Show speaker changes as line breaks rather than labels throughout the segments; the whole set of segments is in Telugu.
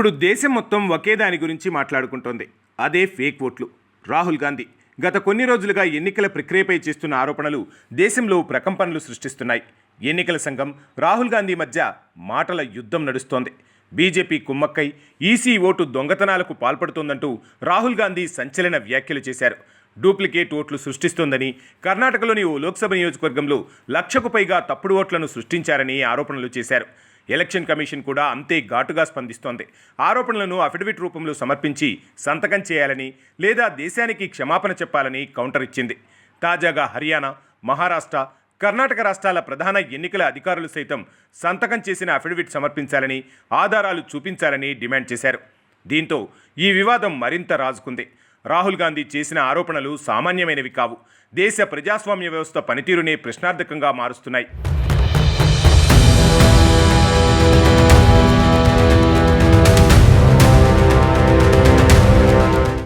ఇప్పుడు దేశం మొత్తం ఒకే దాని గురించి మాట్లాడుకుంటోంది. అదే ఫేక్ ఓట్లు. రాహుల్ గాంధీ గత కొన్ని రోజులుగా ఎన్నికల ప్రక్రియపై చేస్తున్న ఆరోపణలు దేశంలో ప్రకంపనలు సృష్టిస్తున్నాయి. ఎన్నికల సంఘం రాహుల్ గాంధీ మధ్య మాటల యుద్ధం నడుస్తోంది. బీజేపీ కుమ్మక్కై ఈసీ ఓటు దొంగతనాలకు పాల్పడుతోందంటూ రాహుల్ గాంధీ సంచలన వ్యాఖ్యలు చేశారు. డూప్లికేట్ ఓట్లు సృష్టిస్తోందని కర్ణాటకలోని ఓ లోక్సభ నియోజకవర్గంలో లక్షకు పైగా తప్పుడు ఓట్లను సృష్టించారని ఆరోపణలు చేశారు. ఎలక్షన్ కమిషన్ కూడా అంతే ఘాటుగా స్పందిస్తోంది. ఆరోపణలను అఫిడవిట్ రూపంలో సమర్పించి సంతకం చేయాలని లేదా దేశానికి క్షమాపణ చెప్పాలని కౌంటర్ ఇచ్చింది. తాజాగా హర్యానా మహారాష్ట్ర కర్ణాటక రాష్ట్రాల ప్రధాన ఎన్నికల అధికారులు సైతం సంతకం చేసిన అఫిడవిట్ సమర్పించాలని ఆధారాలు చూపించాలని డిమాండ్ చేశారు. దీంతో ఈ వివాదం మరింత రాజుకుంది. రాహుల్ గాంధీ చేసిన ఆరోపణలు సామాన్యమైనవి కావు. దేశ ప్రజాస్వామ్య వ్యవస్థ పనితీరునే ప్రశ్నార్థకంగా మారుస్తున్నాయి.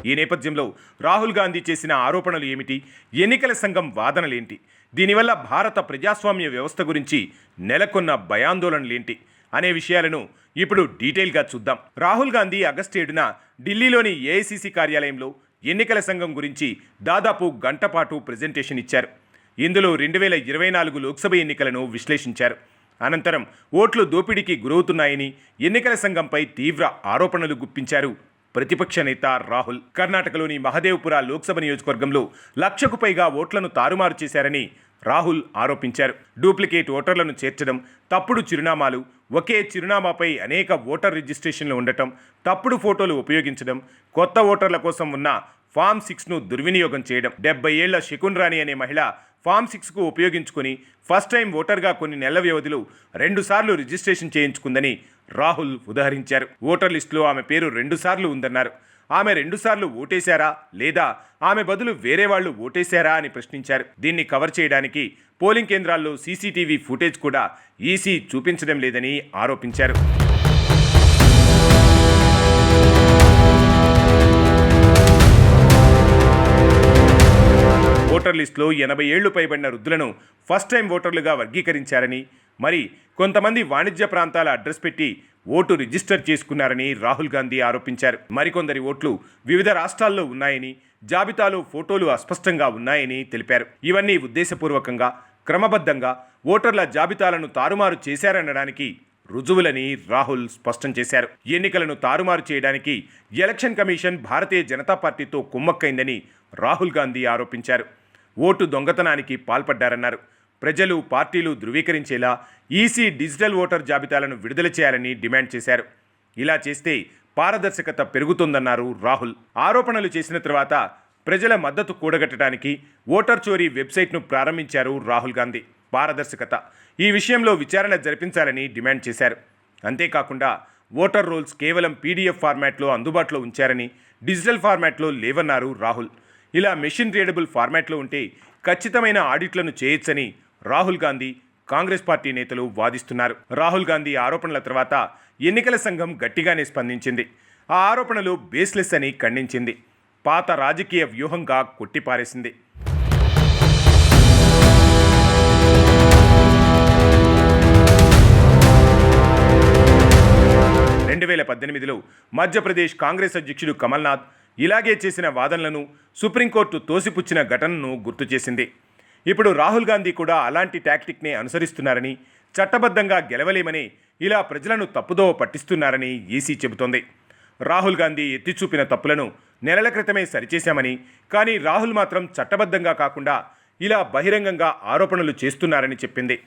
ఈ నేపథ్యంలో రాహుల్ గాంధీ చేసిన ఆరోపణలు ఏమిటి? ఎన్నికల సంఘం వాదనలేంటి? దీనివల్ల భారత ప్రజాస్వామ్య వ్యవస్థ గురించి నెలకొన్న భయాందోళనలేంటి? అనే విషయాలను ఇప్పుడు డీటెయిల్గా చూద్దాం. రాహుల్ గాంధీ ఆగస్టు ఏడున ఢిల్లీలోని ఏఐసిసి కార్యాలయంలో ఎన్నికల సంఘం గురించి దాదాపు గంట పాటు ప్రజెంటేషన్ ఇచ్చారు. ఇందులో రెండు వేల ఇరవై నాలుగు లోక్సభ ఎన్నికలను విశ్లేషించారు. అనంతరం ఓట్లు దోపిడీకి గురవుతున్నాయని ఎన్నికల సంఘంపై తీవ్ర ఆరోపణలు గుప్పించారు. ప్రతిపక్ష నేత రాహుల్ కర్ణాటకలోని మహదేవ్పుర లోక్సభ నియోజకవర్గంలో లక్షకు పైగా ఓట్లను తారుమారు చేశారని రాహుల్ ఆరోపించారు. డూప్లికేట్ ఓటర్లను చేర్చడం తప్పుడు చిరునామాలు ఒకే చిరునామాపై అనేక ఓటర్ రిజిస్ట్రేషన్లు ఉండటం తప్పుడు ఫోటోలు ఉపయోగించడం కొత్త ఓటర్ల కోసం ఉన్న ఫామ్ సిక్స్ను దుర్వినియోగం చేయడం డెబ్బై ఏళ్ళ శకున్ రాణి అనే మహిళ ఫామ్ సిక్స్కు ఉపయోగించుకుని ఫస్ట్ టైం ఓటర్గా కొన్ని నెలల వ్యవధిలో రెండుసార్లు రిజిస్ట్రేషన్ చేయించుకుందని రాహుల్ ఉదహరించారు. ఓటర్ లిస్టులో ఆమె పేరు రెండుసార్లు ఉందన్నారు. ఆమె రెండుసార్లు ఓటేశారా లేదా ఆమె బదులు వేరే వాళ్ళు ఓటేశారా అని ప్రశ్నించారు. దీన్ని కవర్ చేయడానికి పోలింగ్ కేంద్రాల్లో సీసీటీవీ ఫుటేజ్ కూడా ఈసీ చూపించడం లేదని ఆరోపించారు. ఓటర్ లిస్టులో ఎనభై ఏళ్ళు పైబడిన వృద్ధులను ఫస్ట్ టైం ఓటర్లుగా వర్గీకరించారని మరి కొంతమంది వాణిజ్య ప్రాంతాల అడ్రస్ పెట్టి ఓటు రిజిస్టర్ చేసుకున్నారని రాహుల్ గాంధీ ఆరోపించారు. మరికొందరి ఓట్లు వివిధ రాష్ట్రాల్లో ఉన్నాయని జాబితాలో ఫోటోలు అస్పష్టంగా ఉన్నాయని తెలిపారు. ఇవన్నీ ఉద్దేశపూర్వకంగా క్రమబద్ధంగా ఓటర్ల జాబితాలను తారుమారు చేశారనడానికి రుజువులని రాహుల్ స్పష్టం చేశారు. ఎన్నికలను తారుమారు చేయడానికి ఎలక్షన్ కమిషన్ భారతీయ జనతా పార్టీతో కుమ్మక్కైందని రాహుల్ గాంధీ ఆరోపించారు. ఓటు దొంగతనానికి పాల్పడ్డారన్నారు. ప్రజలు పార్టీలు ధృవీకరించేలా ఈసీ డిజిటల్ ఓటర్ జాబితాలను విడుదల చేయాలని డిమాండ్ చేశారు. ఇలా చేస్తే పారదర్శకత పెరుగుతుందన్నారు రాహుల్. ఆరోపణలు చేసిన తర్వాత ప్రజల మద్దతు కూడగట్టడానికి ఓటర్ చోరీ వెబ్సైట్ను ప్రారంభించారు రాహుల్ గాంధీ. పారదర్శకత. ఈ విషయంలో విచారణ జరిపించాలని డిమాండ్ చేశారు. అంతేకాకుండా ఓటర్ రోల్స్ కేవలం పీడీఎఫ్ ఫార్మాట్లో అందుబాటులో ఉంచారని డిజిటల్ ఫార్మాట్లో లేవన్నారు రాహుల్. ఇలా మెషిన్ రీడబుల్ ఫార్మాట్లో ఉంటే ఖచ్చితమైన ఆడిట్లను చేయొచ్చని రాహుల్ గాంధీ కాంగ్రెస్ పార్టీ నేతలు వాదిస్తున్నారు. రాహుల్ గాంధీ ఆరోపణల తర్వాత ఎన్నికల సంఘం గట్టిగానే స్పందించింది. ఆ ఆరోపణలు బేస్లెస్ అని ఖండించింది. పాత రాజకీయ వ్యూహంగా కొట్టిపారేసింది. రెండు వేల పద్దెనిమిదిలో మధ్యప్రదేశ్ కాంగ్రెస్ అధ్యక్షుడు కమల్నాథ్ ఇలాగే చేసిన వాదనలను సుప్రీంకోర్టు తోసిపుచ్చిన ఘటనను గుర్తు చేసింది. ఇప్పుడు రాహుల్ గాంధీ కూడా అలాంటి టాక్టిక్నే అనుసరిస్తున్నారని చట్టబద్ధంగా గెలవలేమని ఇలా ప్రజలను తప్పుదోవ పట్టిస్తున్నారని ఈసీ చెబుతోంది. రాహుల్ గాంధీ ఎత్తి చూపిన తప్పులను నెలల క్రితమే సరిచేశామని కానీ రాహుల్ మాత్రం చట్టబద్ధంగా కాకుండా ఇలా బహిరంగంగా ఆరోపణలు చేస్తున్నారని చెప్పింది.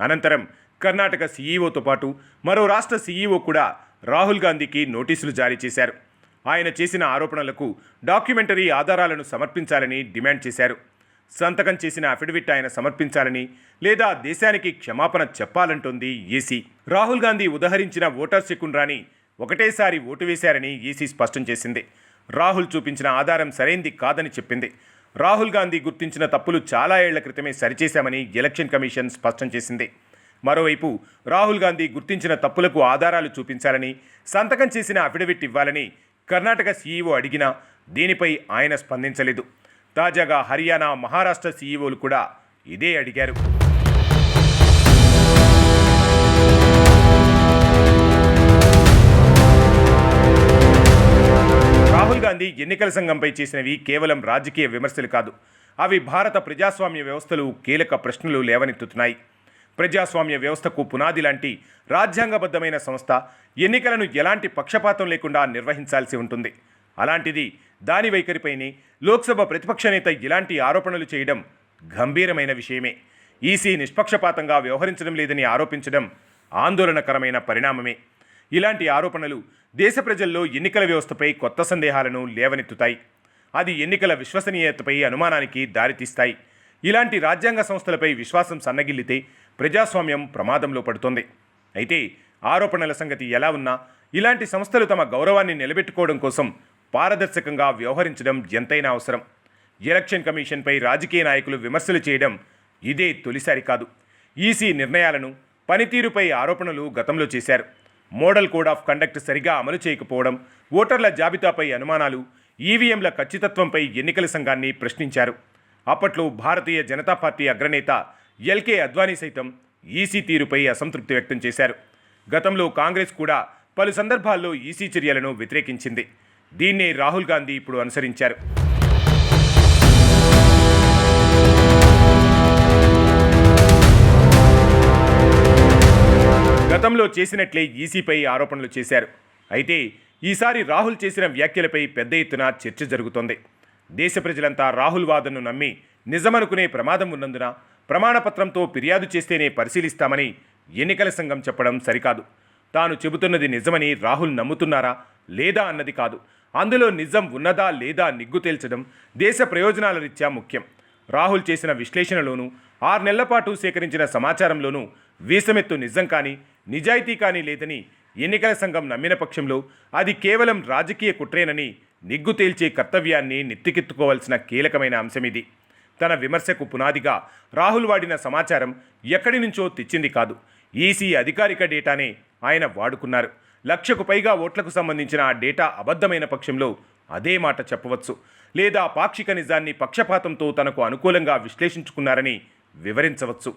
అనంతరం కర్ణాటక సీఈఓతో పాటు మరో రాష్ట్ర సీఈఓ కూడా రాహుల్ గాంధీకి నోటీసులు జారీ చేశారు. ఆయన చేసిన ఆరోపణలకు డాక్యుమెంటరీ ఆధారాలను సమర్పించాలని డిమాండ్ చేశారు. సంతకం చేసిన అఫిడవిట్ ఆయన సమర్పించాలని లేదా దేశానికి క్షమాపణ చెప్పాలంటోంది ఈసీ రాహుల్ గాంధీ ఉదహరించిన ఓటర్ శకుండ్రాని ఒకటేసారి ఓటు వేశారని ఈసీ స్పష్టం చేసింది. రాహుల్ చూపించిన ఆధారం సరైంది కాదని చెప్పింది. రాహుల్ గాంధీ గుర్తించిన తప్పులు చాలా ఏళ్ళ క్రితమే సరిచేశామని ఎలక్షన్ కమిషన్ స్పష్టం చేసింది. మరోవైపు రాహుల్ గాంధీ గుర్తించిన తప్పులకు ఆధారాలు చూపించాలని సంతకం చేసిన అఫిడవిట్ ఇవ్వాలని కర్ణాటక సీఈఓ అడిగినా దీనిపై ఆయన స్పందించలేదు. తాజాగా హర్యానా మహారాష్ట్ర సీఈఓలు కూడా ఇదే అడిగారు. రాహుల్ గాంధీ ఎన్నికల సంఘంపై చేసినవి కేవలం రాజకీయ విమర్శలు కాదు. అవి భారత ప్రజాస్వామ్య వ్యవస్థలు కీలక ప్రశ్నలు లేవనెత్తుతున్నాయి. ప్రజాస్వామ్య వ్యవస్థకు పునాది లాంటి రాజ్యాంగబద్ధమైన సంస్థ ఎన్నికలను ఎలాంటి పక్షపాతం లేకుండా నిర్వహించాల్సి ఉంటుంది. అలాంటిది దాని వైఖరిపైనే లోక్సభ ప్రతిపక్ష నేత ఇలాంటి ఆరోపణలు చేయడం గంభీరమైన విషయమే. ఈసీ నిష్పక్షపాతంగా వ్యవహరించడం లేదని ఆరోపించడం ఆందోళనకరమైన పరిణామమే. ఇలాంటి ఆరోపణలు దేశ ప్రజల్లో ఎన్నికల వ్యవస్థపై కొత్త సందేహాలను లేవనెత్తుతాయి. అది ఎన్నికల విశ్వసనీయతపై అనుమానానికి దారితీస్తాయి. ఇలాంటి రాజ్యాంగ సంస్థలపై విశ్వాసం సన్నగిల్లితే ప్రజాస్వామ్యం ప్రమాదంలో పడుతుంది. అయితే ఆరోపణల సంగతి ఎలా ఉన్నా ఇలాంటి సంస్థలు తమ గౌరవాన్ని నిలబెట్టుకోవడం కోసం పారదర్శకంగా వ్యవహరించడం ఎంతైనా అవసరం. ఎలక్షన్ కమిషన్పై రాజకీయ నాయకులు విమర్శలు చేయడం ఇదే తొలిసారి కాదు. ఈసీ నిర్ణయాలను పనితీరుపై ఆరోపణలు గతంలో చేశారు. మోడల్ కోడ్ ఆఫ్ కండక్ట్ సరిగా అమలు చేయకపోవడం ఓటర్ల జాబితాపై అనుమానాలు ఈవీఎంల ఖచ్చితత్వంపై ఎన్నికల సంఘాన్ని ప్రశ్నించారు. అప్పట్లో భారతీయ జనతా పార్టీ అగ్రనేత ఎల్కే అద్వానీ సైతం ఈసీ తీరుపై అసంతృప్తి వ్యక్తం చేశారు. గతంలో కాంగ్రెస్ కూడా పలు సందర్భాల్లో ఈసీ చర్యలను వ్యతిరేకించింది. దీన్నే రాహుల్ గాంధీ ఇప్పుడు అనుసరించారు. గతంలో చేసినట్లే ఈసీపై ఆరోపణలు చేశారు. అయితే ఈసారి రాహుల్ చేసిన వ్యాఖ్యలపై పెద్ద ఎత్తున చర్చ జరుగుతోంది. దేశ ప్రజలంతా రాహుల్ వాదనను నమ్మి నిజమనుకునే ప్రమాదం ఉన్నందున ప్రమాణపత్రంతో ఫిర్యాదు చేస్తేనే పరిశీలిస్తామని ఎన్నికల సంఘం చెప్పడం సరికాదు. తాను చెబుతున్నది నిజమని రాహుల్ నమ్ముతున్నారా లేదా అన్నది కాదు. అందులో నిజం ఉన్నదా లేదా నిగ్గు తేల్చడం దేశ ప్రయోజనాల రీత్యా ముఖ్యం. రాహుల్ చేసిన విశ్లేషణలోనూ ఆరు నెలల పాటు సేకరించిన సమాచారంలోనూ వీసమెత్తు నిజం కానీ నిజాయితీ కానీ లేదని ఎన్నికల సంఘం నమ్మిన పక్షంలో అది కేవలం రాజకీయ కుట్రేనని నిగ్గు తేల్చే కర్తవ్యాన్ని నెత్తికెత్తుకోవాల్సిన కీలకమైన అంశం ఇది. తన విమర్శకు పునాదిగా రాహుల్ వాడిన సమాచారం ఎక్కడి నుంచో తెచ్చింది కాదు. ఈసీ అధికారిక డేటానే ఆయన వాడుకున్నారు. లక్షకు పైగా ఓట్లకు సంబంధించిన ఆ డేటా అబద్ధమైన పక్షంలో అదే మాట చెప్పవచ్చు. లేదా పాక్షిక నిజాన్ని పక్షపాతంతో తనకు అనుకూలంగా విశ్లేషించుకున్నారని వివరించవచ్చు.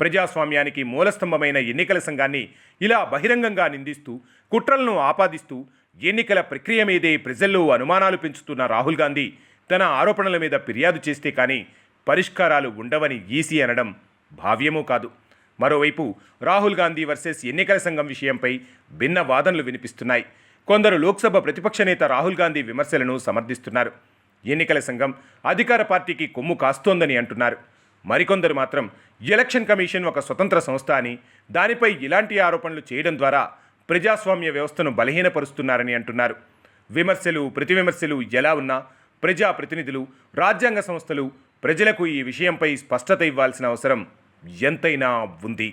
ప్రజాస్వామ్యానికి మూలస్తంభమైన ఎన్నికల సంఘాన్ని ఇలా బహిరంగంగా నిందిస్తూ కుట్రలను ఆపాదిస్తూ ఎన్నికల ప్రక్రియ మీదే ప్రజల్లో అనుమానాలు పెంచుతున్న రాహుల్ గాంధీ తన ఆరోపణల మీద ఫిర్యాదు చేస్తే కానీ పరిష్కారాలు ఉండవని ఈసీ అనడం భావ్యమూ కాదు. మరోవైపు రాహుల్ గాంధీ వర్సెస్ ఎన్నికల సంఘం విషయంపై భిన్న వాదనలు వినిపిస్తున్నాయి. కొందరు లోక్సభ ప్రతిపక్ష నేత రాహుల్ గాంధీ విమర్శలను సమర్థిస్తున్నారు. ఎన్నికల సంఘం అధికార పార్టీకి కొమ్ము కాస్తోందని అంటున్నారు. మరికొందరు మాత్రం ఎలక్షన్ కమిషన్ ఒక స్వతంత్ర సంస్థ అని దానిపై ఇలాంటి ఆరోపణలు చేయడం ద్వారా ప్రజాస్వామ్య వ్యవస్థను బలహీనపరుస్తున్నారని అంటున్నారు. విమర్శలు ప్రతివిమర్శలు ఎలా ఉన్నా ప్రజాప్రతినిధులు రాజ్యాంగ సంస్థలు ప్రజలకు ఈ విషయంపై స్పష్టత ఇవ్వాల్సిన అవసరం ఎంతైనా ఉంది.